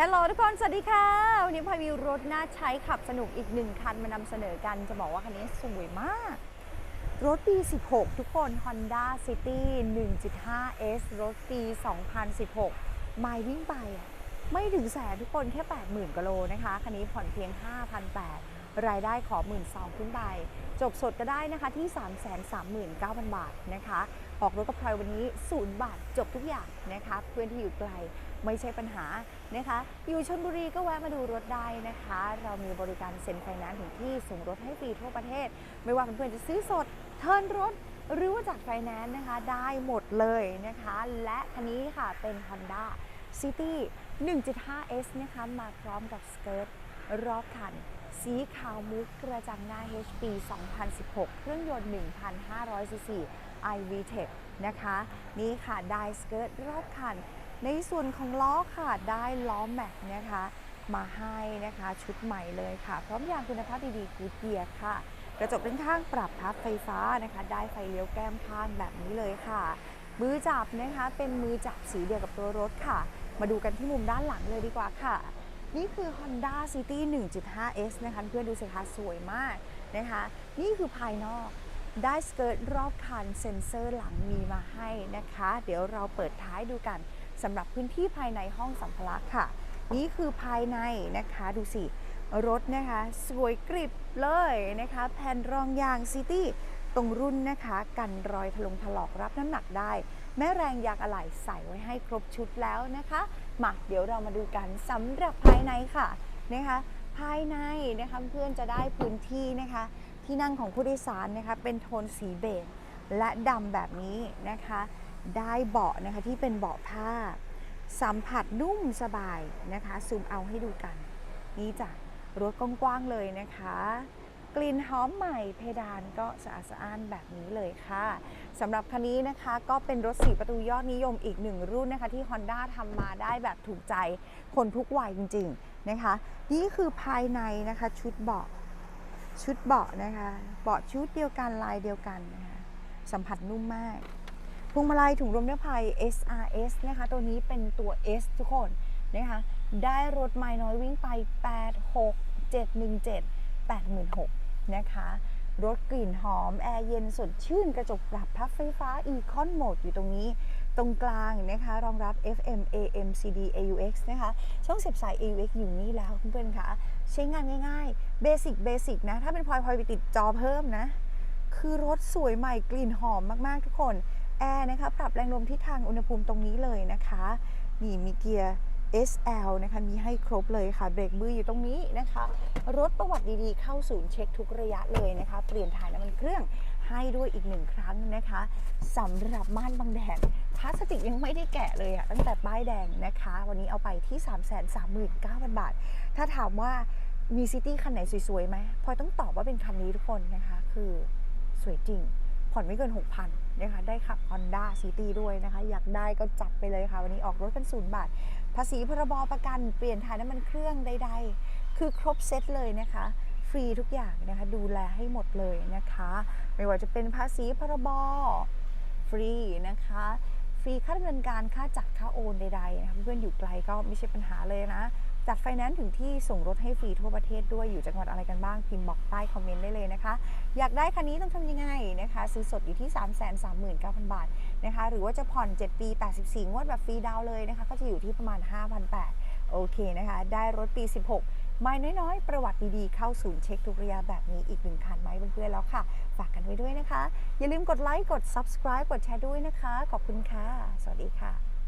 ฮัลโหลทุกคน สวัสดีค่ะ วันนี้พายมีรถน่าใช้ขับสนุกอีกหนึ่งคันมานำเสนอกัน จะบอกว่าคันนี้สวยมาก รถปี 16 ทุกคน Honda City 1.5S รถปี 2016 ไมล์วิ่งไปอะไม่ถึงแสนทุกคนแค่ 80,000กิโลนะคะ คันนี้ผ่อนเพียง 5,800 รายได้ขอ 12,000ขึ้นไป จบสดก็ได้นะคะที่ 339,000 บาทนะคะ ออกรถกับใครวันนี้0บาทจบทุกอย่างนะคะเพื่อนที่อยู่ไกลไม่ใช่ปัญหานะคะ อยู่ชนบุรีก็แวะมาดูรถได้นะคะ เรามีบริการเซ็นไฟแนนซ์ถึงที่ส่งรถให้ฟรีทั่วประเทศ ไม่ว่าเพื่อนๆจะซื้อสด เทิร์นรถ หรือว่าจากไฟแนนซ์นะคะ ได้หมดเลยนะคะ และคันนี้ค่ะเป็น Honda City 1.5S นะคะ มาพร้อมกับสเกิร์ต รอบคัน สีขาวมุกกระจังหน้า HP 2016 เครื่องยนต์ 1,500ซีซี iVTEC นะคะ นี่ค่ะได้สเกิร์ตรอบคัน ในส่วนของล้อค่ะ ได้ล้อแม็กนะคะ มาให้นะคะชุดใหม่เลยค่ะ พร้อมยางคุณภาพดีๆกูเกียร์ค่ะ กระจกด้านข้างปรับพับไฟฟ้านะคะ ได้ไฟเลี้ยวแก้มข้างแบบนี้เลยค่ะ มือจับนะคะเป็นมือจับสีเดียวกับตัวรถค่ะ มาดูกันที่มุมด้านหลังเลยดีกว่าค่ะ นี่คือ Honda City 1.5S นะคะเพื่อนดูสิคะสวยมากนะคะ นี่คือภายนอกได้สเกิร์ตรอบคันเซ็นเซอร์หลังมีมาให้นะคะ เดี๋ยวเราเปิดท้ายดูกันสำหรับพื้นที่ภายในห้องสัมภาระค่ะ นี่คือภายในนะคะดูสิ รถนะคะ สวยกริบเลยนะคะ แผ่นรองยางซิตี้ตรงรุ่นนะคะ กันรอยถลงถลอกรับน้ำหนักได้ แม่แรงยางอะไหล่ใส่ไว้ให้ครบชุดแล้วนะคะมาเดี๋ยวเรามาดูกันสำหรับภายในค่ะนะคะภายในนะคะเพื่อนจะได้พื้นที่นะคะ ที่นั่งของผู้โดยสารนะคะเป็นโทนสีเบจและดำแบบนี้นะคะ ได้เบาะนะคะที่เป็นเบาะผ้า สัมผัสนุ่มสบายนะคะซูมเอาให้ดูกัน นี่จ้ะรถกว้างๆเลยนะคะ กลิ่นหอมใหม่เพดานก็สะอาดสะอ้านแบบนี้เลยค่ะสำหรับคันนี้นะคะก็เป็นรถ4ประตูยอดนิยมอีกหนึ่งรุ่นนะคะ ที่ Honda ทำมาได้แบบถูกใจคนทุกวัยจริง ๆนะคะ นี่คือภายในนะคะชุดเบาะชุดเบาะนะคะเบาะชุดเดียวกันลายเดียวกันนะคะสัมผัสนุ่มมากพวงมาลัยถุงลมนิรภัย SRS นะคะ ตัวนี้เป็นตัว S ทุกคนนะคะได้รถไม่น้อยวิ่งไป 8 6 7 1 7 8 6 0 0 นะคะรถกลิ่นหอม แอร์เย็นสดชื่น กระจกปรับพับไฟฟ้า Econ Mode อยู่ตรงนี้ ตรงกลางนะคะ รองรับ FM AM CD AUX นะคะ ช่องเสียบสาย AUX อยู่นี่แล้วเพื่อนๆคะใช้งานง่ายๆ เบสิกเบสิกนะ ถ้าเป็นพลอยพลอยไปติดจอเพิ่มนะ คือรถสวยใหม่กลิ่นหอมมากๆทุกคน แอร์นะคะ ปรับแรงลมทิศทางอุณหภูมิตรงนี้เลยนะคะ นี่มีเกียร์ SL นะคะมีให้ครบเลยค่ะ เบรกมืออยู่ตรงนี้นะคะ รถประวัติดีๆ เข้าศูนย์เช็คทุกระยะเลยนะคะ เปลี่ยนถ่ายน้ำมันเครื่องให้ด้วยอีกหนึ่งครั้งนะคะสำหรับม่านบังแดดพลาสติกยังไม่ได้แกะเลยอะตั้งแต่ป้ายแดงนะคะ วันนี้เอาไปที่ 339,000 บาท ถ้าถามว่ามีซิตี้คันไหนสวยๆไหมพลอยต้องตอบว่าเป็นคันนี้ทุกคนนะคะ คือสวยจริง ผ่อนไม่เกิน 6,000นะคะได้ขับ Honda City ด้วยนะคะ อยากได้ก็จัดไปเลยค่ะ วันนี้ออกรถกันศูนย์บาท ภาษีพรบประกันเปลี่ยนถ่ายน้ำมันเครื่องใด ๆ คือครบเซตเลยนะคะ ฟรีทุกอย่างนะคะ ดูแลให้หมดเลยนะคะ ไม่ว่าจะเป็นภาษีพรบฟรีนะคะฟรีค่าดำเนินการค่าจัดค่าโอนใดๆนะคะเพื่อนอยู่ไกลก็ไม่ใช่ปัญหาเลยนะ จัดไฟแนนซ์ถึงที่ส่งรถให้ฟรีทั่วประเทศด้วยอยู่จังหวัดอะไรกันบ้างพิมพ์บอกใต้คอมเมนต์ได้เลยนะคะ อยากได้คันนี้ต้องทำยังไงนะคะ ซื้อสดอยู่ที่ 3 3 9 0 0 0 บาทนะคะ หรือว่าจะผ่อน 7 ปี 84 งวดแบบฟรีดาวเลยนะคะ ก็จะอยู่ที่ประมาณ 5,800 โอเคนะคะ ได้รถปี 16 ไม่น้อยๆ ประวัติดีๆ เข้าศูนย์เช็คทุกระยะแบบนี้อีกหนึ่งคันไหมเพื่อนๆแล้วค่ะ ฝากกันไว้ด้วยนะคะ อย่าลืมกดไลค์กด subscribe กดแชร์ด้วยนะคะ ขอบคุณค่ะ สวัสดีค่ะ